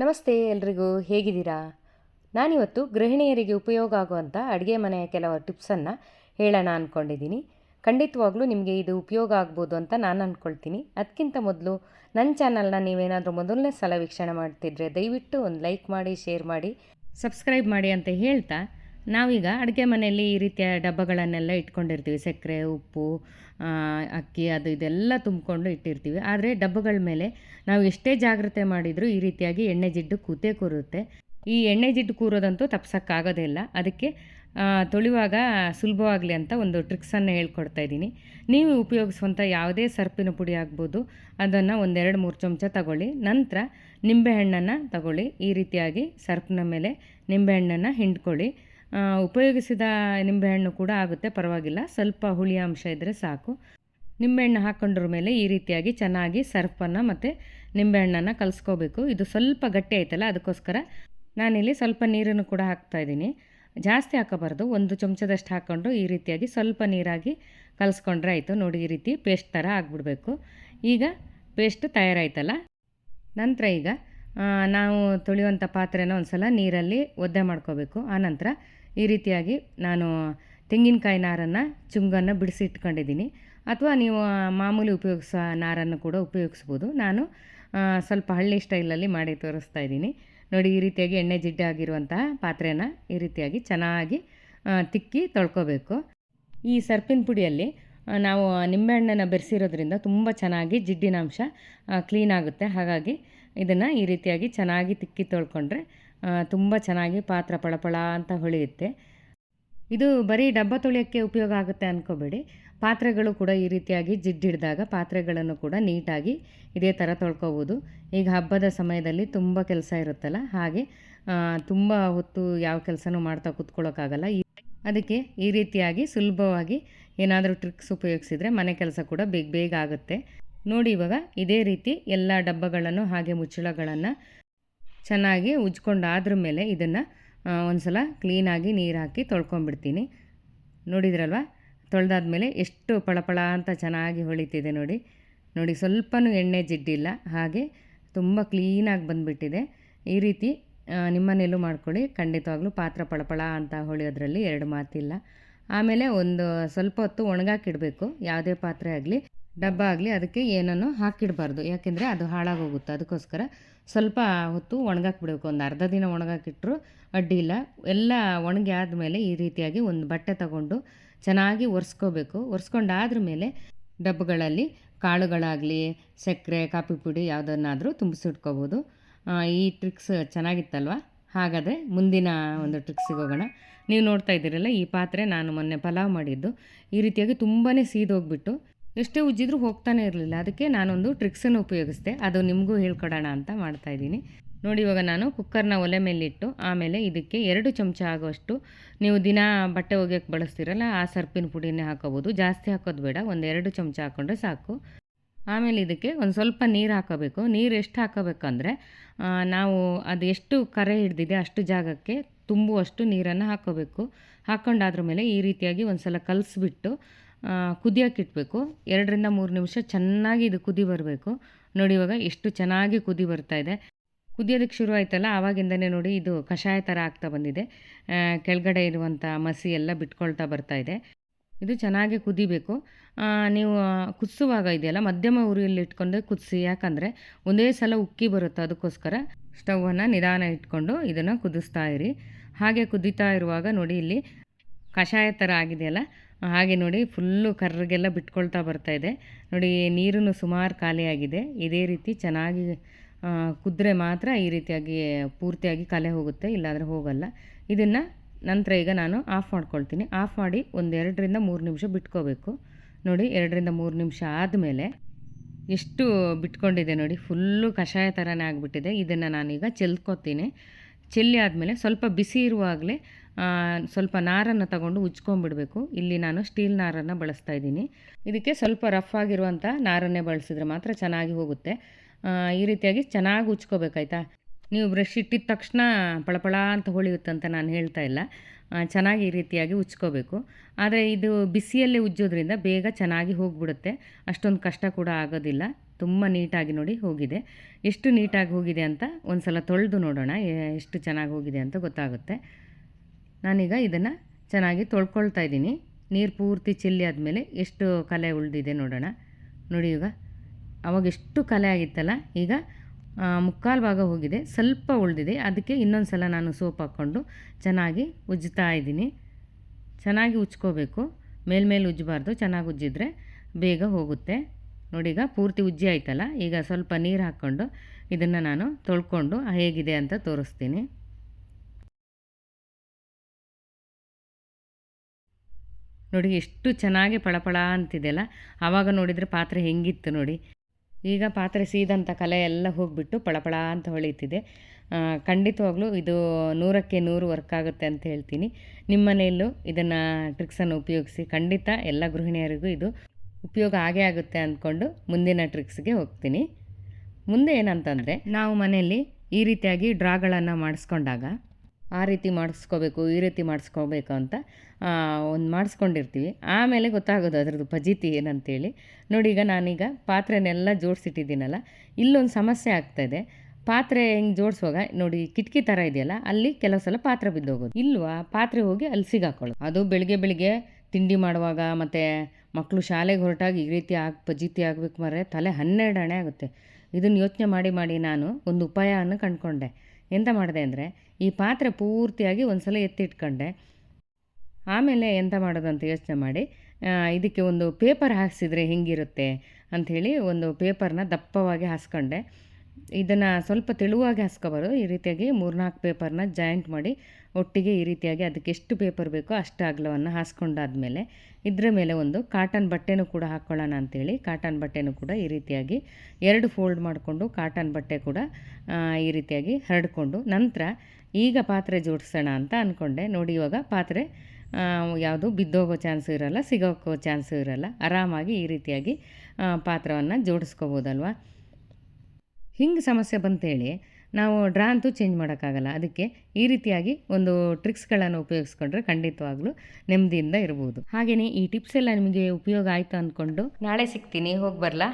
ನಮಸ್ತೆ ಎಲ್ರಿಗೂ, ಹೇಗಿದ್ದೀರಾ? ನಾನಿವತ್ತು ಗೃಹಿಣಿಯರಿಗೆ ಉಪಯೋಗ ಆಗುವಂಥ ಅಡುಗೆ ಮನೆಯ ಕೆಲವು ಟಿಪ್ಸನ್ನು ಹೇಳೋಣ ಅಂದ್ಕೊಂಡಿದ್ದೀನಿ ಖಂಡಿತವಾಗ್ಲೂ ನಿಮಗೆ ಇದು ಉಪಯೋಗ ಆಗ್ಬೋದು ಅಂತ ನಾನು ಅಂದ್ಕೊಳ್ತೀನಿ ಅದಕ್ಕಿಂತ ಮೊದಲು ನನ್ನ ಚಾನಲ್ನ ನೀವೇನಾದರೂ ಮೊದಲನೇ ಸಲ ವೀಕ್ಷಣೆ ಮಾಡ್ತಿದ್ರೆ ದಯವಿಟ್ಟು ಒಂದು ಲೈಕ್ ಮಾಡಿ, ಶೇರ್ ಮಾಡಿ, ಸಬ್ಸ್ಕ್ರೈಬ್ ಮಾಡಿ ಅಂತ ಹೇಳ್ತಾ ನಾವೀಗ ಅಡುಗೆ ಮನೆಯಲ್ಲಿ ಈ ರೀತಿಯ ಡಬ್ಬಗಳನ್ನೆಲ್ಲ ಇಟ್ಕೊಂಡಿರ್ತೀವಿ. ಸಕ್ಕರೆ, ಉಪ್ಪು ಅಕ್ಕಿ ಅದು ಇದೆಲ್ಲ ತುಂಬಿಕೊಂಡು ಇಟ್ಟಿರ್ತೀವಿ. ಆದರೆ ಡಬ್ಬಗಳ ಮೇಲೆ ನಾವು ಎಷ್ಟೇ ಜಾಗ್ರತೆ ಮಾಡಿದರೂ ಈ ರೀತಿಯಾಗಿ ಎಣ್ಣೆ ಜಿಡ್ಡು ಕೂತೇ ಕೂರುತ್ತೆ. ಈ ಎಣ್ಣೆ ಜಿಡ್ಡು ಕೂರೋದಂತೂ ತಪ್ಸೋಕ್ಕಾಗೋದೇ ಇಲ್ಲ. ಅದಕ್ಕೆ ತೊಳೆಯುವಾಗ ಸುಲಭವಾಗಲಿ ಅಂತ ಒಂದು ಟ್ರಿಕ್ಸನ್ನು ಹೇಳ್ಕೊಡ್ತಾ ಇದ್ದೀನಿ. ನೀವು ಉಪಯೋಗಿಸುವಂಥ ಯಾವುದೇ ಸರ್ಪಿನ ಪುಡಿ ಆಗ್ಬೋದು. ಅದನ್ನು ಒಂದೆರಡು ಮೂರು ಚಮಚ ತಗೊಳ್ಳಿ. ನಂತರ ನಿಂಬೆಹಣ್ಣನ್ನು ತಗೊಳ್ಳಿ. ಈ ರೀತಿಯಾಗಿ ಸರ್ಪಿನ ಮೇಲೆ ನಿಂಬೆಹಣ್ಣನ್ನು ಹಿಂಡ್ಕೊಳ್ಳಿ. ಉಪಯೋಗಿಸಿದ ನಿಂಬೆಹಣ್ಣು ಕೂಡ ಆಗುತ್ತೆ, ಪರವಾಗಿಲ್ಲ. ಸ್ವಲ್ಪ ಹುಳಿಯ ಅಂಶ ಇದ್ದರೆ ಸಾಕು. ನಿಂಬೆಹಣ್ಣು ಹಾಕ್ಕೊಂಡ್ರ ಮೇಲೆ ಈ ರೀತಿಯಾಗಿ ಚೆನ್ನಾಗಿ ಸರ್ಫನ್ನು ಮತ್ತು ನಿಂಬೆಹಣ್ಣನ್ನು ಕಲಿಸ್ಕೋಬೇಕು. ಇದು ಸ್ವಲ್ಪ ಗಟ್ಟಿ ಆಯ್ತಲ್ಲ, ಅದಕ್ಕೋಸ್ಕರ ನಾನಿಲ್ಲಿ ಸ್ವಲ್ಪ ನೀರನ್ನು ಕೂಡ ಹಾಕ್ತಾ ಇದ್ದೀನಿ. ಜಾಸ್ತಿ ಹಾಕೋಬಾರ್ದು, ಒಂದು ಚಮಚದಷ್ಟು ಹಾಕ್ಕೊಂಡು ಈ ರೀತಿಯಾಗಿ ಸ್ವಲ್ಪ ನೀರಾಗಿ ಕಲಿಸ್ಕೊಂಡ್ರೆ ಆಯಿತು. ನೋಡಿ, ಈ ರೀತಿ ಪೇಸ್ಟ್ ಥರ ಆಗಿಬಿಡಬೇಕು. ಈಗ ಪೇಸ್ಟ್ ತಯಾರಾಯ್ತಲ್ಲ, ನಂತರ ಈಗ ನಾವು ತೊಳೆಯುವಂಥ ಪಾತ್ರೆನ ಒಂದು ಸಲ ನೀರಲ್ಲಿ ಒದ್ದೆ ಮಾಡ್ಕೋಬೇಕು. ಆನಂತರ ಈ ರೀತಿಯಾಗಿ ನಾನು ತೆಂಗಿನಕಾಯಿ ನಾರನ್ನು ಚುಂಗನ್ನು ಬಿಡಿಸಿ ಇಟ್ಕೊಂಡಿದ್ದೀನಿ ಅಥವಾ ನೀವು ಮಾಮೂಲಿ ಉಪಯೋಗಿಸೋ ನಾರನ್ನು ಕೂಡ ಉಪಯೋಗಿಸ್ಬೋದು. ನಾನು ಸ್ವಲ್ಪ ಹಳ್ಳಿ ಸ್ಟೈಲಲ್ಲಿ ಮಾಡಿ ತೋರಿಸ್ತಾ ಇದ್ದೀನಿ. ನೋಡಿ, ಈ ರೀತಿಯಾಗಿ ಎಣ್ಣೆ ಜಿಡ್ಡಾಗಿರುವಂತಹ ಪಾತ್ರೆನ ಈ ರೀತಿಯಾಗಿ ಚೆನ್ನಾಗಿ ತಿಕ್ಕಿ ತೊಳ್ಕೊಬೇಕು. ಈ ಸರ್ಪಿನ ಪುಡಿಯಲ್ಲಿ ನಾವು ನಿಂಬೆಹಣ್ಣನ್ನು ಬೆರೆಸಿರೋದ್ರಿಂದ ತುಂಬ ಚೆನ್ನಾಗಿ ಜಿಡ್ಡಿನಾಂಶ ಕ್ಲೀನ್ ಆಗುತ್ತೆ. ಹಾಗಾಗಿ ಇದನ್ನು ಈ ರೀತಿಯಾಗಿ ಚೆನ್ನಾಗಿ ತಿಕ್ಕಿ ತೊಳ್ಕೊಂಡ್ರೆ ತುಂಬ ಚೆನ್ನಾಗಿ ಪಾತ್ರ ಪಳಪಳ ಅಂತ ಹೊಳೆಯುತ್ತೆ. ಇದು ಬರೀ ಡಬ್ಬ ತೊಳೆಯೋಕ್ಕೆ ಉಪಯೋಗ ಆಗುತ್ತೆ ಅಂದ್ಕೋಬೇಡಿ ಪಾತ್ರೆಗಳು ಕೂಡ ಈ ರೀತಿಯಾಗಿ ಜಿಡ್ಡಿಡ್ದಾಗ ಪಾತ್ರೆಗಳನ್ನು ಕೂಡ ನೀಟಾಗಿ ಇದೇ ಥರ ತೊಳ್ಕೊಬೋದು. ಈಗ ಹಬ್ಬದ ಸಮಯದಲ್ಲಿ ತುಂಬ ಕೆಲಸ ಇರುತ್ತಲ್ಲ, ಹಾಗೆ ತುಂಬ ಹೊತ್ತು ಯಾವ ಕೆಲಸನೂ ಮಾಡ್ತಾ ಕೂತ್ಕೊಳ್ಳೋಕ್ಕಾಗಲ್ಲ. ಅದಕ್ಕೆ ಈ ರೀತಿಯಾಗಿ ಸುಲಭವಾಗಿ ಏನಾದರೂ ಟ್ರಿಕ್ಸ್ ಉಪಯೋಗಿಸಿದರೆ ಮನೆ ಕೆಲಸ ಕೂಡ ಬೇಗ ಬೇಗ ಆಗುತ್ತೆ. ನೋಡಿ ಇವಾಗ ಇದೇ ರೀತಿ ಎಲ್ಲ ಡಬ್ಬಗಳನ್ನು ಹಾಗೆ ಮುಚ್ಚಳಗಳನ್ನು ಚೆನ್ನಾಗಿ ಉಜ್ಕೊಂಡಾದ್ರ ಮೇಲೆ ಇದನ್ನು ಒಂದು ಸಲ ಕ್ಲೀನಾಗಿ ನೀರು ಹಾಕಿ ತೊಳ್ಕೊಂಡ್ಬಿಡ್ತೀನಿ. ನೋಡಿದ್ರಲ್ವ? ತೊಳೆದಾದ್ಮೇಲೆ ಎಷ್ಟು ಪಳಪಳ ಅಂತ ಚೆನ್ನಾಗಿ ಹೊಳಿತಿದೆ ನೋಡಿ. ನೋಡಿ, ಸ್ವಲ್ಪನೂ ಎಣ್ಣೆ ಜಿಡ್ಡಿಲ್ಲ. ಹಾಗೆ ತುಂಬ ಕ್ಲೀನಾಗಿ ಬಂದುಬಿಟ್ಟಿದೆ. ಈ ರೀತಿ ನಿಮ್ಮನೇಲೂ ಮಾಡ್ಕೊಳ್ಳಿ. ಖಂಡಿತವಾಗ್ಲೂ ಪಾತ್ರ ಪಳಪಳ ಅಂತ ಹೊಳೆಯೋದ್ರಲ್ಲಿ ಎರಡು ಮಾತಿಲ್ಲ. ಆಮೇಲೆ ಒಂದು ಸ್ವಲ್ಪ ಹೊತ್ತು ಒಣಗಾಕಿಡಬೇಕು. ಯಾವುದೇ ಪಾತ್ರೆ ಆಗಲಿ, ಡಬ್ಬ ಆಗಲಿ, ಅದಕ್ಕೆ ಏನನ್ನು ಹಾಕಿಡಬಾರ್ದು. ಯಾಕೆಂದರೆ ಅದು ಹಾಳಾಗೋಗುತ್ತೆ. ಅದಕ್ಕೋಸ್ಕರ ಸ್ವಲ್ಪ ಹೊತ್ತು ಒಣಗಾಕ್ಬಿಡ್ಬೇಕು. ಒಂದು ಅರ್ಧ ದಿನ ಒಣಗಾಕಿಟ್ರು ಅಡ್ಡಿ ಎಲ್ಲ ಒಣಗಿ ಆದಮೇಲೆ ಈ ರೀತಿಯಾಗಿ ಒಂದು ಬಟ್ಟೆ ತಗೊಂಡು ಚೆನ್ನಾಗಿ ಒರೆಸ್ಕೋಬೇಕು. ಒರೆಸ್ಕೊಂಡಾದ್ರ ಮೇಲೆ ಡಬ್ಬಗಳಲ್ಲಿ ಕಾಳುಗಳಾಗಲಿ, ಸಕ್ಕರೆ, ಕಾಫಿ ಪುಡಿ ಯಾವುದನ್ನಾದರೂ ತುಂಬಿಸಿಟ್ಕೋಬೋದು ಈ ಟ್ರಿಕ್ಸ್ ಚೆನ್ನಾಗಿತ್ತಲ್ವ? ಹಾಗಾದರೆ ಮುಂದಿನ ಒಂದು ಟ್ರಿಕ್ಸಿಗೆ ಹೋಗೋಣ. ನೀವು ನೋಡ್ತಾ ಇದ್ದೀರಲ್ಲ, ಈ ಪಾತ್ರೆ ನಾನು ಮೊನ್ನೆ ಪಲಾವ್ ಮಾಡಿದ್ದು. ಈ ರೀತಿಯಾಗಿ ತುಂಬಾ ಸೀದೋಗ್ಬಿಟ್ಟು ಎಷ್ಟೇ ಉಜ್ಜಿದ್ರೂ ಹೋಗ್ತಾನೆ ಇರಲಿಲ್ಲ. ಅದಕ್ಕೆ ನಾನೊಂದು ಟ್ರಿಕ್ಸನ್ನು ಉಪಯೋಗಿಸಿದೆ. ಅದು ನಿಮಗೂ ಹೇಳ್ಕೊಡೋಣ ಅಂತ ಮಾಡ್ತಾ ಇದ್ದೀನಿ. ನೋಡಿ, ಇವಾಗ ನಾನು ಕುಕ್ಕರ್ನ ಒಲೆ ಮೇಲಿಟ್ಟು, ಆಮೇಲೆ ಇದಕ್ಕೆ ಎರಡು ಚಮಚ ಆಗೋಷ್ಟು ನೀವು ದಿನ ಬಟ್ಟೆ ಒಗೆಯೋಕ್ಕೆ ಬಳಸ್ತೀರಲ್ಲ, ಆ ಸರ್ಪಿನ ಪುಡಿನೇ ಹಾಕೋಬೋದು. ಜಾಸ್ತಿ ಹಾಕೋದು ಬೇಡ. ಒಂದು ಎರಡು ಚಮಚ ಹಾಕ್ಕೊಂಡ್ರೆ ಸಾಕು. ಆಮೇಲೆ ಇದಕ್ಕೆ ಒಂದು ಸ್ವಲ್ಪ ನೀರು ಹಾಕೋಬೇಕು. ನೀರು ಎಷ್ಟು ಹಾಕೋಬೇಕಂದ್ರೆ ನಾವು ಅದು ಎಷ್ಟು ಕರೆ ಹಿಡ್ದಿದೆ ಅಷ್ಟು ಜಾಗಕ್ಕೆ ತುಂಬುವಷ್ಟು ನೀರನ್ನು ಹಾಕೋಬೇಕು. ಹಾಕ್ಕೊಂಡಾದ್ರ ಮೇಲೆ ಈ ರೀತಿಯಾಗಿ ಒಂದು ಸಲ ಕಲಿಸ್ಬಿಟ್ಟು ಕುದಿಯೋಕೆ ಎರಡರಿಂದ ಮೂರು ನಿಮಿಷ ಚೆನ್ನಾಗಿ ಇದು ಕುದಿ ಬರಬೇಕು. ನೋಡಿ ಇವಾಗ ಎಷ್ಟು ಚೆನ್ನಾಗಿ ಕುದಿ ಬರ್ತಾ ಇದೆ. ಕುದಿಯೋದಕ್ಕೆ ಶುರು ಆಯ್ತಲ್ಲ, ಆವಾಗಿಂದನೇ ನೋಡಿ ಇದು ಕಷಾಯ ಥರ ಆಗ್ತಾ ಬಂದಿದೆ. ಕೆಳಗಡೆ ಇರುವಂಥ ಮಸಿ ಎಲ್ಲ ಬಿಟ್ಕೊಳ್ತಾ ಬರ್ತಾ ಇದೆ. ಇದು ಚೆನ್ನಾಗಿ ಕುದಿಬೇಕು. ನೀವು ಕುದಿಸುವಾಗ ಇದೆಯಲ್ಲ, ಮಧ್ಯಮ ಉರಿಯಲ್ಲಿ ಇಟ್ಕೊಂಡು ಕುದಿಸಿ. ಯಾಕಂದರೆ ಒಂದೇ ಸಲ ಉಕ್ಕಿ ಬರುತ್ತೆ ಅದಕ್ಕೋಸ್ಕರ ಸ್ಟವನ್ನು ನಿಧಾನ ಇಟ್ಕೊಂಡು ಇದನ್ನು ಕುದಿಸ್ತಾ ಇರಿ. ಹಾಗೆ ಕುದೀತಾ ಇರುವಾಗ ನೋಡಿ ಇಲ್ಲಿ ಕಷಾಯ ಥರ ಆಗಿದೆಯಲ್ಲ ಹಾಗೆ ನೋಡಿ ಫುಲ್ಲು ಕರ್ರಿಗೆಲ್ಲ ಬಿಟ್ಕೊಳ್ತಾ ಬರ್ತಾ ಇದೆ. ನೋಡಿ ನೀರು ಸುಮಾರು ಖಾಲಿಯಾಗಿದೆ. ಇದೇ ರೀತಿ ಚೆನ್ನಾಗಿ ಕುದ್ರೆ ಮಾತ್ರ ಈ ರೀತಿಯಾಗಿ ಪೂರ್ತಿಯಾಗಿ ಕಲೆ ಹೋಗುತ್ತೆ. ಇಲ್ಲಾಂದರೆ ಹೋಗಲ್ಲ. ಇದನ್ನು ನಂತರ ಈಗ ನಾನು ಆಫ್ ಮಾಡ್ಕೊಳ್ತೀನಿ. ಆಫ್ ಮಾಡಿ ಒಂದು ಎರಡರಿಂದ ಮೂರು ನಿಮಿಷ ಬಿಟ್ಕೋಬೇಕು. ನೋಡಿ, ಎರಡರಿಂದ ಮೂರು ನಿಮಿಷ ಆದಮೇಲೆ ಎಷ್ಟು ಬಿಟ್ಕೊಂಡಿದೆ ನೋಡಿ, ಫುಲ್ಲು ಕಷಾಯ ಥರನೇ ಆಗಿಬಿಟ್ಟಿದೆ. ಇದನ್ನು ನಾನೀಗ ಚೆಲ್ಕೋತೀನಿ. ಚೆಲ್ಲಿ ಆದಮೇಲೆ ಸ್ವಲ್ಪ ಬಿಸಿ ಇರುವಾಗಲೇ ಸ್ವಲ್ಪ ನಾರನ್ನು ತಗೊಂಡು ಉಜ್ಕೊಂಡ್ಬಿಡಬೇಕು ಇಲ್ಲಿ ನಾನು ಸ್ಟೀಲ್ ನಾರನ್ನು ಬಳಸ್ತಾ ಇದ್ದೀನಿ. ಇದಕ್ಕೆ ಸ್ವಲ್ಪ ರಫ್ ಆಗಿರುವಂಥ ನಾರನ್ನೇ ಬಳಸಿದ್ರೆ ಮಾತ್ರ ಚೆನ್ನಾಗಿ ಹೋಗುತ್ತೆ. ಈ ರೀತಿಯಾಗಿ ಚೆನ್ನಾಗಿ ಉಜ್ಕೋಬೇಕಾಯ್ತಾ? ನೀವು ಬ್ರಷ್ ಇಟ್ಟಿದ ತಕ್ಷಣ ಪಳಪಳ ಅಂತ ಹೊಳೆಯುತ್ತೆ ಅಂತ ನಾನು ಹೇಳ್ತಾ ಇಲ್ಲ. ಚೆನ್ನಾಗಿ ಈ ರೀತಿಯಾಗಿ ಉಜ್ಕೋಬೇಕು. ಆದರೆ ಇದು ಬಿಸಿಯಲ್ಲೇ ಉಜ್ಜೋದ್ರಿಂದ ಬೇಗ ಚೆನ್ನಾಗಿ ಹೋಗ್ಬಿಡುತ್ತೆ. ಅಷ್ಟೊಂದು ಕಷ್ಟ ಕೂಡ ಆಗೋದಿಲ್ಲ. ತುಂಬ ನೀಟಾಗಿ ನೋಡಿ ಹೋಗಿದೆ. ಎಷ್ಟು ನೀಟಾಗಿ ಹೋಗಿದೆ ಅಂತ ಒಂದು ಸಲ ತೊಳೆದು ನೋಡೋಣ. ಎಷ್ಟು ಚೆನ್ನಾಗಿ ಹೋಗಿದೆ ಅಂತ ಗೊತ್ತಾಗುತ್ತೆ. ನಾನೀಗ ಇದನ್ನು ಚೆನ್ನಾಗಿ ತೊಳ್ಕೊಳ್ತಾ ಇದ್ದೀನಿ. ನೀರು ಪೂರ್ತಿ ಚೆಲ್ಲಿ ಆದಮೇಲೆ ಎಷ್ಟು ಕಲೆ ಉಳಿದಿದೆ ನೋಡೋಣ. ನೋಡಿ ಈಗ, ಅವಾಗ ಎಷ್ಟು ಕಲೆ ಆಗಿತ್ತಲ್ಲ, ಈಗ ಮುಕ್ಕಾಲು ಭಾಗ ಹೋಗಿದೆ, ಸ್ವಲ್ಪ ಉಳಿದಿದೆ. ಅದಕ್ಕೆ ಇನ್ನೊಂದು ಸಲ ನಾನು ಸೋಪ್ ಹಾಕ್ಕೊಂಡು ಚೆನ್ನಾಗಿ ಉಜ್ಜ್ತಾ ಇದ್ದೀನಿ. ಚೆನ್ನಾಗಿ ಉಜ್ಕೋಬೇಕು. ಮೇಲ್ಮೇಲೆ ಉಜ್ಜಬಾರ್ದು ಚೆನ್ನಾಗಿ ಉಜ್ಜಿದ್ರೆ ಬೇಗ ಹೋಗುತ್ತೆ. ನೋಡಿ ಈಗ ಪೂರ್ತಿ ಉಜ್ಜಿ ಆಯ್ತಲ್ಲ, ಈಗ ಸ್ವಲ್ಪ ನೀರು ಹಾಕ್ಕೊಂಡು ಇದನ್ನು ನಾನು ತೊಳ್ಕೊಂಡು ಹೇಗಿದೆ ಅಂತ ತೋರಿಸ್ತೀನಿ. ನೋಡಿ ಎಷ್ಟು ಚೆನ್ನಾಗಿ ಪಳಪಳ ಅಂತಿದೆಯಲ್ಲ? ಆವಾಗ ನೋಡಿದರೆ ಪಾತ್ರೆ ಹೆಂಗಿತ್ತು ನೋಡಿ. ಈಗ ಪಾತ್ರೆ ಸೀದಂಥ ಕಲೆ ಎಲ್ಲ ಹೋಗಿಬಿಟ್ಟು ಪಳಪಳ ಅಂತ ಹೊಳಿತಿದೆ. ಖಂಡಿತವಾಗ್ಲೂ ಇದು ನೂರಕ್ಕೆ ನೂರು ವರ್ಕ್ ಆಗುತ್ತೆ ಅಂತ ಹೇಳ್ತೀನಿ. ನಿಮ್ಮ ಮನೆಯಲ್ಲೂ ಇದನ್ನು ಟ್ರಿಕ್ಸನ್ನು ಉಪಯೋಗಿಸಿ. ಖಂಡಿತ ಎಲ್ಲ ಗೃಹಿಣಿಯರಿಗೂ ಇದು ಉಪಯೋಗ ಆಗೇ ಆಗುತ್ತೆ ಅಂದ್ಕೊಂಡು ಮುಂದಿನ ಟ್ರಿಕ್ಸ್ಗೆ ಹೋಗ್ತೀನಿ. ಮುಂದೆ ಏನಂತಂದರೆ, ನಾವು ಮನೆಯಲ್ಲಿ ಈ ರೀತಿಯಾಗಿ ಡ್ರಾಗಳನ್ನು ಮಾಡಿಸ್ಕೊಂಡಾಗ ಆ ರೀತಿ ಮಾಡಿಸ್ಕೋಬೇಕು, ಈ ರೀತಿ ಮಾಡಿಸ್ಕೋಬೇಕು ಅಂತ ಒಂದು ಮಾಡಿಸ್ಕೊಂಡಿರ್ತೀವಿ. ಆಮೇಲೆ ಗೊತ್ತಾಗೋದು ಅದ್ರದ್ದು ಫಜೀತಿ ಏನಂತೇಳಿ. ನೋಡಿ, ಈಗ ನಾನೀಗ ಪಾತ್ರೆನೆಲ್ಲ ಜೋಡಿಸಿಟ್ಟಿದ್ದೀನಲ್ಲ, ಇಲ್ಲೊಂದು ಸಮಸ್ಯೆ ಆಗ್ತಾಯಿದೆ ಪಾತ್ರೆ ಹೆಂಗೆ ಜೋಡಿಸುವಾಗ, ನೋಡಿ, ಕಿಟಕಿ ಥರ ಇದೆಯಲ್ಲ, ಅಲ್ಲಿ ಕೆಲವು ಸಲ ಪಾತ್ರೆ ಬಿದ್ದೋಗೋದು. ಇಲ್ವಾ, ಪಾತ್ರೆ ಹೋಗಿ ಅಲ್ಲಿ ಸಿಗಾಕೊಳ್ಳೋದು. ಅದು ಬೆಳಿಗ್ಗೆ ಬೆಳಿಗ್ಗೆ ತಿಂಡಿ ಮಾಡುವಾಗ, ಮತ್ತು ಮಕ್ಕಳು ಶಾಲೆಗೆ ಹೊರಟಾಗ ಈ ರೀತಿ ಆಗಿ, ಫಜೀತಿ ಆಗಬೇಕು ಮರೆ ತಲೆ ಹನ್ನೆರಡು ಹಣೆ ಆಗುತ್ತೆ. ಇದನ್ನು ಯೋಚನೆ ಮಾಡಿ ಮಾಡಿ ನಾನು ಒಂದು ಉಪಾಯವನ್ನು ಕಂಡುಕೊಂಡೆ. ಎಂತ ಮಾಡಿದೆ ಅಂದರೆ ಈ ಪಾತ್ರೆ ಪೂರ್ತಿಯಾಗಿ ಒಂದು ಸಲ ಎತ್ತಿಟ್ಕೊಂಡೆ. ಆಮೇಲೆ ಎಂತ ಮಾಡೋದು ಅಂತ ಯೋಚನೆ ಮಾಡಿ ಇದಕ್ಕೆ ಒಂದು ಪೇಪರ್ ಹಾಸಿದರೆ ಹೆಂಗಿರುತ್ತೆ ಅಂಥೇಳಿ ಒಂದು ಪೇಪರ್ನ ದಪ್ಪವಾಗಿ ಹಾಸ್ಕೊಂಡೆ. ಇದನ್ನು ಸ್ವಲ್ಪ ತೆಳುವಾಗಿ ಹಾಸ್ಕೊಬಾರ್ದು. ಈ ರೀತಿಯಾಗಿ ಮೂರ್ನಾಲ್ಕು ಪೇಪರ್ನ ಜಾಯಿಂಟ್ ಮಾಡಿ ಒಟ್ಟಿಗೆ ಈ ರೀತಿಯಾಗಿ ಅದಕ್ಕೆ ಎಷ್ಟು ಪೇಪರ್ ಬೇಕೋ ಅಷ್ಟು ಅಗಲವನ್ನು ಹಾಸ್ಕೊಂಡಾದ್ಮೇಲೆ ಇದರ ಮೇಲೆ ಒಂದು ಕಾಟನ್ ಬಟ್ಟೆನೂ ಕೂಡ ಹಾಕ್ಕೊಳ್ಳೋಣ ಅಂತೇಳಿ ಕಾಟನ್ ಬಟ್ಟೆನೂ ಕೂಡ ಈ ರೀತಿಯಾಗಿ ಎರಡು ಫೋಲ್ಡ್ ಮಾಡಿಕೊಂಡು ಕಾಟನ್ ಬಟ್ಟೆ ಕೂಡ ಈ ರೀತಿಯಾಗಿ ಹರಡ್ಕೊಂಡು ನಂತರ ಈಗ ಪಾತ್ರೆ ಜೋಡಿಸೋಣ ಅಂತ ಅಂದ್ಕೊಂಡೆ ನೋಡಿ ಇವಾಗ ಪಾತ್ರೆ ಯಾವುದು ಬಿದ್ದೋಗೋ ಚಾನ್ಸು ಇರೋಲ್ಲ, ಸಿಗೋಕೋ ಚಾನ್ಸು ಇರೋಲ್ಲ, ಆರಾಮಾಗಿ ಈ ರೀತಿಯಾಗಿ ಪಾತ್ರವನ್ನು ಜೋಡಿಸ್ಕೋಬೋದಲ್ವ? ಹಿಂಗೆ ಸಮಸ್ಯೆ ಬಂತೇಳಿ, ನಾವು ಡ್ರಾ ಅಂತೂ ಚೇಂಜ್ ಮಾಡೋಕ್ಕಾಗಲ್ಲ. ಅದಕ್ಕೆ ಈ ರೀತಿಯಾಗಿ ಒಂದು ಟ್ರಿಕ್ಸ್ಗಳನ್ನು ಉಪಯೋಗಿಸ್ಕೊಂಡ್ರೆ ಖಂಡಿತವಾಗ್ಲೂ ನೆಮ್ಮದಿಯಿಂದ ಇರ್ಬೋದು. ಹಾಗೆಯೇ ಈ ಟಿಪ್ಸ್ ಎಲ್ಲ ನಿಮಗೆ ಉಪಯೋಗ ಆಯಿತು ಅಂದ್ಕೊಂಡು ನಾಳೆ ಸಿಗ್ತೀನಿ. ಹೋಗಿ ಬರಲಾ?